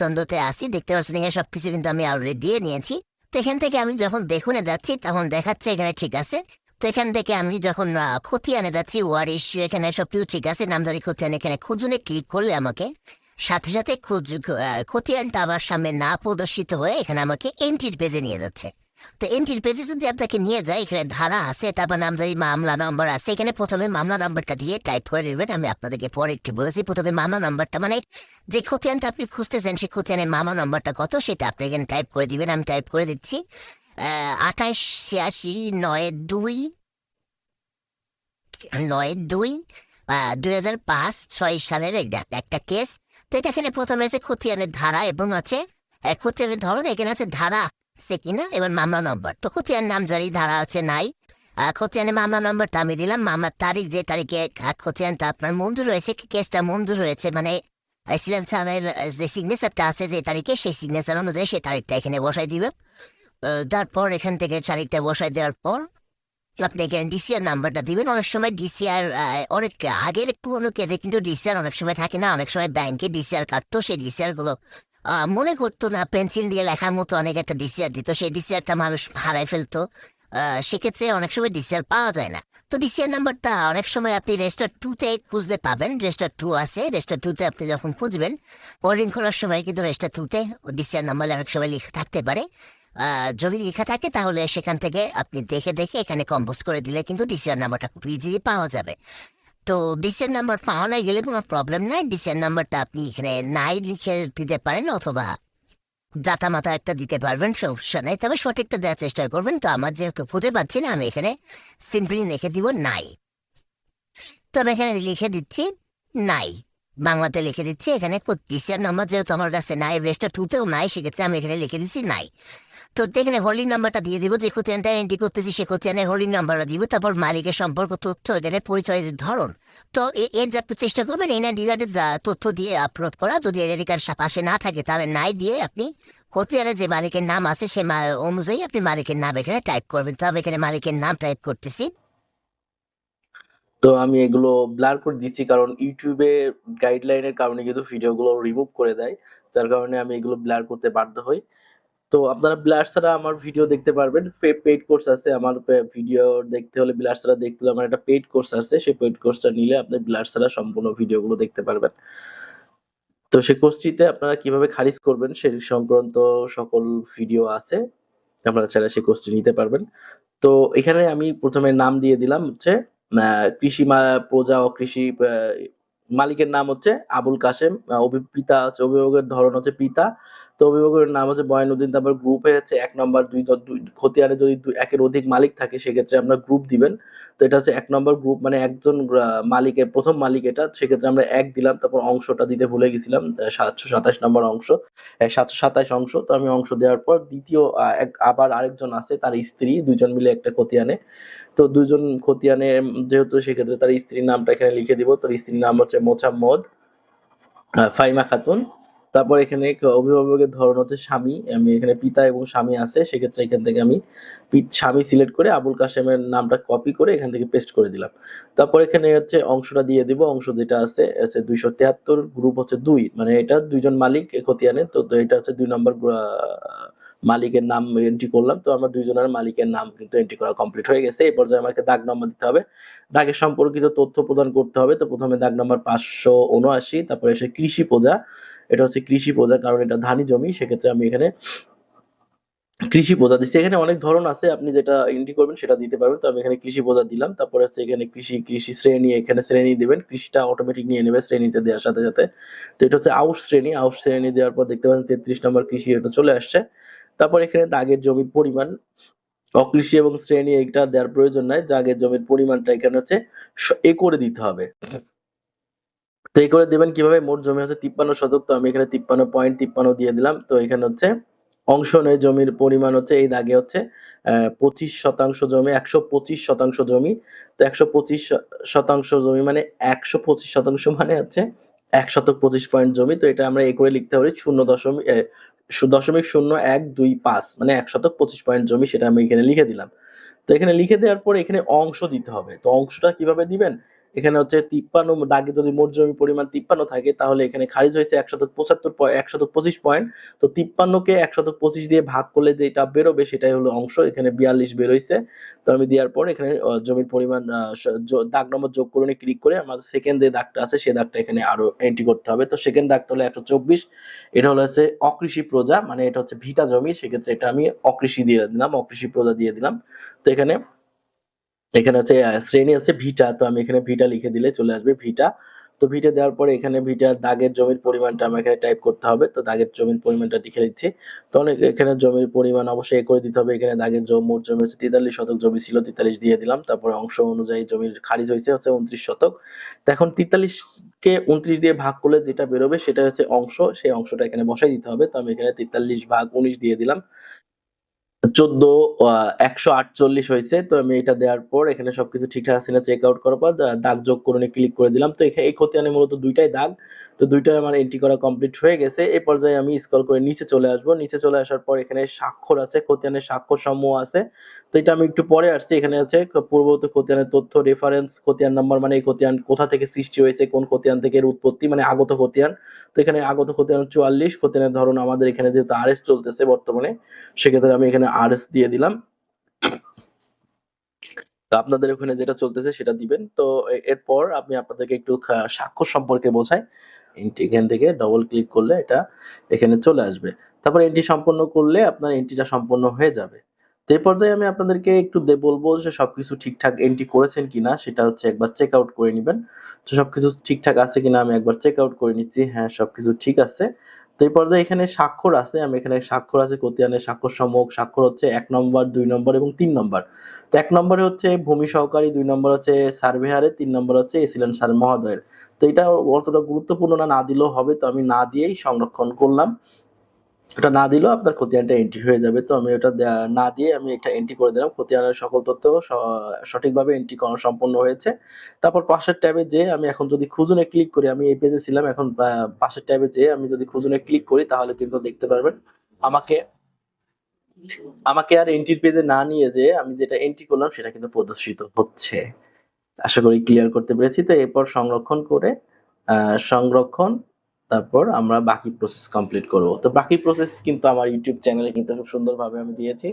তন্দতে আসি, দেখতে পাচ্ছেন এখানে সবকিছু কিন্তু আমি অলরেডি দিয়ে নিয়েছি। তো এখান থেকে আমি যখন দেখুনে যাচ্ছি, তখন দেখাচ্ছে এখানে ঠিক আছে। তো এখান থেকে আমি যখন খতিয়ানে যাচ্ছি ওয়ার ইস্যু এখানে সব কিছু ঠিক আছে। নামদারি খতিয়ান এখানে খুঁজুনে ক্লিক করলে আমাকে সাথে সাথে খতিয়ানটা আমার সামনে না প্রদর্শিত হয়ে এখানে আমাকে এন্ট্রির পেজে নিয়ে যাচ্ছে। তো এন্ট্রির পেজে যদি আপনাকে নিয়ে যায়, এখানে ধারা আছে, তারপর নাম নামদারি মামলা নম্বর আছে। এখানে প্রথমে মামলা নম্বরটা দিয়ে টাইপ করে নেবেন, আমি আপনাদেরকে পরে একটু বলেছি। প্রথমে মামলা নম্বরটা মানে যে খতিয়ানটা আপনি খুঁজতেছেন, সেই খতিয়ানের মামলা নম্বরটা কত, সেটা আপনি এখানে টাইপ করে দিবেন। আমি টাইপ করে দিচ্ছি আঠাশ, ছিয়াশি, নয়, দুই নয়, দুই দুই হাজার পাঁচ, ছয় সালের একটা কেস তো এটা এখানে প্রথমে আছে খতিয়ানের ধারা এবং আছে খতিয়ানের ধরন, এখানে আছে ধারা সে কিনা এবার মামলা নম্বর। তো খতিয়ান নাম জারি ধারা আছে নাই। খতিয়ানের মামলা নম্বরটা আমি দিলাম। মামলার তারিখ যে তারিখে খতিয়ানটা আপনার মঞ্জুর হয়েছে কেসটা মঞ্জুর হয়েছে মানে সিলেন স্যারের যে সিগনেচারটা আছে যে তারিখে সেই সিগনেচার অনুযায়ী সেই তারিখটা এখানে বসাই আহ, তারপর এখান থেকে তারিখটা বসাই দেওয়ার পর আপনি এখানে ডিসিআর নাম্বারটা দিবেন। অনেক সময় ডিসিআর অনেক আগের পুরোনো কেসে কিন্তু ডিসিআর অনেক সময় থাকে না। অনেক সময় ব্যাংকে ডিসিআর কাটতো সেই ডিসিআরগুলো আহ, মনে করতো না পেন্সিল দিয়ে লেখার মতো অনেক একটা ডিসিআর দিত, সেই ডিসিআরটা মানুষ হারাই ফেলতো। সেক্ষেত্রে অনেক সময় ডিসিআর পাওয়া যায় না। তো ডিসিআর নাম্বারটা অনেক সময় আপনি রেজিস্টার টুতে খুঁজতে পাবেন, রেজিস্টার টু আছে, রেজিস্টার টুতে আপনি যখন খুঁজবেন বোর্ডিং খোলার সময় কিন্তু রেজিস্টার টুতে ডিসিআর নাম্বার অনেক সময় লেখা থাকতে পারে। যদি লেখা থাকে তাহলে সেখান থেকে আপনি দেখে দেখে এখানে কম্পোজ করে দিলে কিন্তু ডিসিআর নাম্বারটা খুব ইজিলি পাওয়া যাবে। তো ডিসিআর নাম্বার পাওয়া না গেলে কোনো প্রবলেম নাই ডিসিআর নাম্বারটা আপনি এখানে নাই লিখে দিতে পারেন অথবা জাতা মাতা একটা দিতে পারবেন সমস্যা নেই তবে সঠিকটা দেওয়ার চেষ্টা করবেন তো আমার যেহেতু খুঁজে পাচ্ছি না আমি এখানে সিম্পলি লিখে দিব নাই তবে এখানে লিখে দিচ্ছি নাই বাংলাতে লিখে দিচ্ছি এখানে ডিসিআর নাম্বার যেহেতু আমার কাছে নাই রেস্টার টুতেও নাই সেক্ষেত্রে আমি এখানে লিখে দিচ্ছি নাই তো এখানে হোল্ডিং নাম্বারটা দিয়ে দিব, যে খতিয়ানটা এন্ট্রি করতেছি, সে খতিয়ানের হোল্ডিং নাম্বারটা দিব, তারপর মালিকের সম্পর্ক, তথ্য, এদের পরিচয়ের ধরন। তো এর যা চেষ্টা করবেন ডিলারের যা তথ্য দিয়ে আপলোড করা, যদি এরিকার পাশে না থাকে, তাহলে নাই দিয়ে আপনি খতিয়ানের যে মালিকের নাম আছে, সে অনুযায়ী আপনি মালিকের নাম এখানে টাইপ করবেন। তবে এখানে মালিকের নাম টাইপ করতেছি। তো আমি এগুলো ব্লার করে দিচ্ছি, কারণ ইউটিউবে গাইডলাইনের কারণে কিন্তু ভিডিওগুলো রিমুভ করে দেয়, যার কারণে আমি এগুলো ব্লার করতে বাধ্য হই। তো আপনারা ব্লার ছাড়া আমার ভিডিও দেখতে পারবেন। পেইড কোর্স আছে আমার ভিডিও দেখতে হলে ব্লার ছাড়া দেখতে হলে আমার একটা পেইড কোর্স আছে। সেই পেইড কোর্সটা নিলে আপনি ব্লার ছাড়া সম্পূর্ণ ভিডিওগুলো দেখতে পারবেন। তো সেই কোর্সটিতে আপনারা কীভাবে খারিজ করবেন সেই সংক্রান্ত সকল ভিডিও আছে। আপনারা চাইলে সেই কোর্সটি নিতে পারবেন। তো এখানে আমি প্রথমে নাম দিয়ে দিলাম হচ্ছে কৃষি প্রজা ও কৃষি মালিকের নাম হচ্ছে আবুল কাশেম। আহ, অভি- পিতা হচ্ছে অভিভাবকের ধরন হচ্ছে পিতা। তো অভিভাবকের নাম হচ্ছে বয়ানুদ্দিন তারপর গ্রুপে হচ্ছে এক নম্বর দুই দুই খতিয়ানে যদি একের অধিক মালিক থাকে, সেক্ষেত্রে আমরা গ্রুপ দিবেন। তো এটা হচ্ছে এক নম্বর গ্রুপ মানে একজন মালিকের প্রথম মালিক এটা, সেক্ষেত্রে আমরা এক দিলাম, তারপর অংশটা দিতে ভুলে গেছিলাম সাতশো সাতাশ নম্বর অংশ সাতশো সাতাশ অংশ। তো আমি অংশ দেওয়ার পর দ্বিতীয় এক আবার আরেকজন আছে, তার স্ত্রী দুজন মিলে একটা খতিয়ানে। তো দুজন খতিয়ানে যেহেতু সেক্ষেত্রে তার স্ত্রীর নামটা এখানে লিখে দিব, তোর স্ত্রীর নাম হচ্ছে মোছাম্মদ ফাইমা খাতুন। তারপর এখানে অভিভাবকের ধরন হচ্ছে স্বামী। আমি এখানে পিতা এবং স্বামী আছে, সেক্ষেত্রে এখান থেকে আমি স্বামী সিলেক্ট করে আবুল কাশেমের নামটা কপি করে এখান থেকে পেস্ট করে দিলাম। তারপর এখানে হচ্ছে অংশটা দিয়ে দিব, অংশ যেটা আছে, হচ্ছে দুইশো তেহাত্তর গ্রুপ হচ্ছে দুই। মানে এটা দুইজন মালিক খতিয়ানে তো এটা হচ্ছে দুই নম্বর মালিকের নাম এন্ট্রি করলাম। তো আমার দুইজনের মালিকের নাম কিন্তু এন্ট্রি করা কমপ্লিট হয়ে গেছে। এই পর্যায়ে আমাকে দাগ নম্বর দিতে হবে। দাগের সম্পর্কিত তথ্য প্রদান করতে হবে। তো প্রথমে দাগ নম্বর পাঁচশো উনআশি, তারপরে এসে কৃষি প্রজা। এটা হচ্ছে কৃষি প্রজা কারণ এটা ধানি জমি, সেক্ষেত্রে আমি এখানে কৃষি প্রজা দিচ্ছি। এখানে অনেক ধরন আছে, আপনি যেটা এন্ট্রি করবেন সেটা দিতে পারবেন। তো আমি এখানে কৃষি প্রজা দিলাম, তারপরে হচ্ছে এখানে কৃষি কৃষি শ্রেণি, এখানে শ্রেণি দিবেন। কৃষিটা অটোমেটিক নিয়ে নেবে শ্রেণীতে দেওয়ার সাথে সাথে। তো এটা হচ্ছে আউট শ্রেণি আউট শ্রেণি দেওয়ার পর দেখতে পাচ্ছেন তেত্রিশ নম্বর কৃষি এটা চলে আসছে। তারপর এখানে দাগের জমির পরিমাণ, অকৃষি এবং শ্রেণি এইটা দেওয়ার প্রয়োজন নাই। দাগের জমির পরিমাণটা এখানে হচ্ছে স- এ করে দিতে হবে। তো এই করে দেবেন কীভাবে? মোট জমি হচ্ছে তিপ্পান্ন শতক, তো আমি এখানে তিপ্পান্ন পয়েন্ট তিপ্পান্ন দিয়ে দিলাম। তো এখানে হচ্ছে অংশ নেই জমির পরিমাণ হচ্ছে এই দাগে হচ্ছে পঁচিশ শতাংশ জমি, একশো পঁচিশ শতাংশ জমি। তো একশো পঁচিশ শতাংশ জমি মানে একশো পঁচিশ শতাংশ মানে হচ্ছে এক শতক পঁচিশ পয়েন্ট জমি। তো এটা আমরা এ করে লিখতে পারি শূন্য দশমিক দশমিক শূন্য এক দুই পাঁচ মানে এক শতক পঁচিশ পয়েন্ট জমি সেটা আমি এখানে লিখে দিলাম। তো এখানে লিখে দেওয়ার পর এখানে অংশ দিতে হবে। তো অংশটা কীভাবে দিবেন? এখানে হচ্ছে তিপ্পান্ন দাগে যদি মোট জমি পরিমাণ তিপ্পান্ন থাকে, তাহলে এখানে খারিজ হয়েছে একশত পঁচাত্তর একশত পঁচিশ পয়েন্ট। তো তিপ্পান্নকে একশত পঁচিশ দিয়ে ভাগ করলে যেটা বেরোবে সেটাই হলো অংশ, এখানে বিয়াল্লিশ বেরোইছে। তো আমি দেওয়ার পর এখানে জমির পরিমাণ দাগ নম্বর যোগ করে ক্লিক করে আমার সেকেন্ড যে দাগটা আছে সেই দাগটা এখানে আরও এন্ট্রি করতে হবে। তো সেকেন্ড দাগটা হলো একশো চব্বিশ। এটা হলো হচ্ছে অকৃষি প্রজা মানে এটা হচ্ছে ভিটা জমি। সেক্ষেত্রে এটা আমি অকৃষি দিয়ে দিলাম, অকৃষি প্রজা দিয়ে দিলাম। তো এখানে এখানে হচ্ছে শ্রেণি আছে ভিটা, তো আমি এখানে ভিটা লিখে দিলে চলে আসবে ভিটা। তো ভিটা দেওয়ার পরে এখানে ভিটার দাগের জমির পরিমাণটা আমার এখানে টাইপ করতে হবে। তো দাগের জমির পরিমাণটা লিখে দিচ্ছি। তো অনেক এখানে জমির পরিমাণ অবশ্যই করে দিতে হবে। এখানে দাগের জমি, মোট জমি হচ্ছে তেতাল্লিশ শতক, জমি ছিল তেতাল্লিশ দিয়ে দিলাম। তারপরে অংশ অনুযায়ী জমির খারিজ হয়েছে, হচ্ছে উনত্রিশ শতক। তো এখন তেতাল্লিশ কে উনত্রিশ দিয়ে ভাগ করলে যেটা বেরোবে সেটা হচ্ছে অংশ। সেই অংশটা এখানে বসাই দিতে হবে। তো আমি এখানে তেতাল্লিশ ভাগ উনিশ দিয়ে দিলাম। চোদ্দ একশো আটচল্লিশ হয়েছে, তো আমি এটা দেওয়ার পর এখানে সবকিছু ঠিকঠাক আছে না চেক আউট করার পর দাগ যোগ করে ক্লিক করে দিলাম। তো এখানে এই খতিয়ানে মূলত দুইটাই দাগ, তো দুইটাই আমার এন্ট্রি করা কমপ্লিট হয়ে গেছে। এই পর্যায়ে আমি স্ক্রল করে নিচে চলে আসব। নিচে চলে আসার পর এখানে স্বাক্ষর আছে খতিয়ানের স্বাক্ষর সমূহ আছে। তো এটা আমি একটু পরে আসছি। এখানে ক- পূর্ববর্তী খতিয়ানের তথ্য রেফারেন্স খতিয়ান নাম্বার মানে এই খতিয়ান কোথা থেকে সৃষ্টি হয়েছে, কোন খতিয়ান থেকে এর উৎপত্তি মানে আগত খতিয়ান তো এখানে আগত খতিয়ান চুয়াল্লিশ খতিয়ানের ধরুন আমাদের এখানে যেহেতু আরএস চলতেছে বর্তমানে, সেক্ষেত্রে আমি এখানে আরএস দিয়ে দিলাম। তো আপনাদের ওখানে যেটা চলতেছে সেটা দিবেন। তো এরপর আমি আপনাদেরকে একটু স্বাক্ষর সম্পর্কে বোঝাই। এখান থেকে ডবল ক্লিক করলে এটা এখানে চলে আসবে। তারপর এন্ট্রি সম্পন্ন করলে আপনার এন্ট্রিটা সম্পন্ন হয়ে যাবে। তো এই পর্যায়ে আমি আপনাদেরকে একটু বলব যে সবকিছু ঠিকঠাক এন্ট্রি করেছেন কিনা, সেটা হচ্ছে একবার চেক আউট করে নেবেন। তো সবকিছু ঠিকঠাক আছে কিনা আমি একবার চেক আউট করে নিচ্ছি। হ্যাঁ সবকিছু ঠিক আছে। তো এই পর্যায়ে এখানে স্বাক্ষর আছে, আমি এখানে স্বাক্ষর আছে কতিয়ানের স্বাক্ষর সম্মুখ স্বাক্ষর হচ্ছে এক নম্বর, দুই নম্বর এবং তিন নম্বর। তো এক নম্বরে হচ্ছে ভূমি সহকারী, দুই নম্বর হচ্ছে সার্ভেহারে তিন নম্বর হচ্ছে এসিলেন স্যার মহোদয়ের। তো এটা অতটা গুরুত্বপূর্ণ না না দিলেও হবে, তো আমি না দিয়েই সংরক্ষণ করলাম। এটা না দিলেও আপনার খতিয়ানটা এন্ট্রি হয়ে যাবে। তো আমি ওটা না দিয়ে আমি এটা এন্ট্রি করে দিলাম। খতিয়ানের সকল তথ্য সঠিকভাবে এন্ট্রি করা সম্পন্ন হয়েছে। তারপর পাশের ট্যাবে যে আমি এখন যদি খুঁজুনে ক্লিক করি, আমি এই পেজে ছিলাম। এখন পাশের ট্যাবে যে আমি যদি খুঁজুনে ক্লিক করি, তাহলে কিন্তু দেখতে পারবেন আমাকে আমাকে আর এন্ট্রির পেজে না নিয়ে যে আমি যেটা এন্ট্রি করলাম, সেটা কিন্তু প্রদর্শিত হচ্ছে। আশা করি ক্লিয়ার করতে পেরেছি। তো এরপর সংরক্ষণ করে সংরক্ষণ তারপর আমরা বাকি প্রসেস কমপ্লিট করব। তো বাকি প্রসেস কিন্তু আমার ইউটিউব চ্যানেলে কিন্তু খুব সুন্দরভাবে আমি দিয়েছি।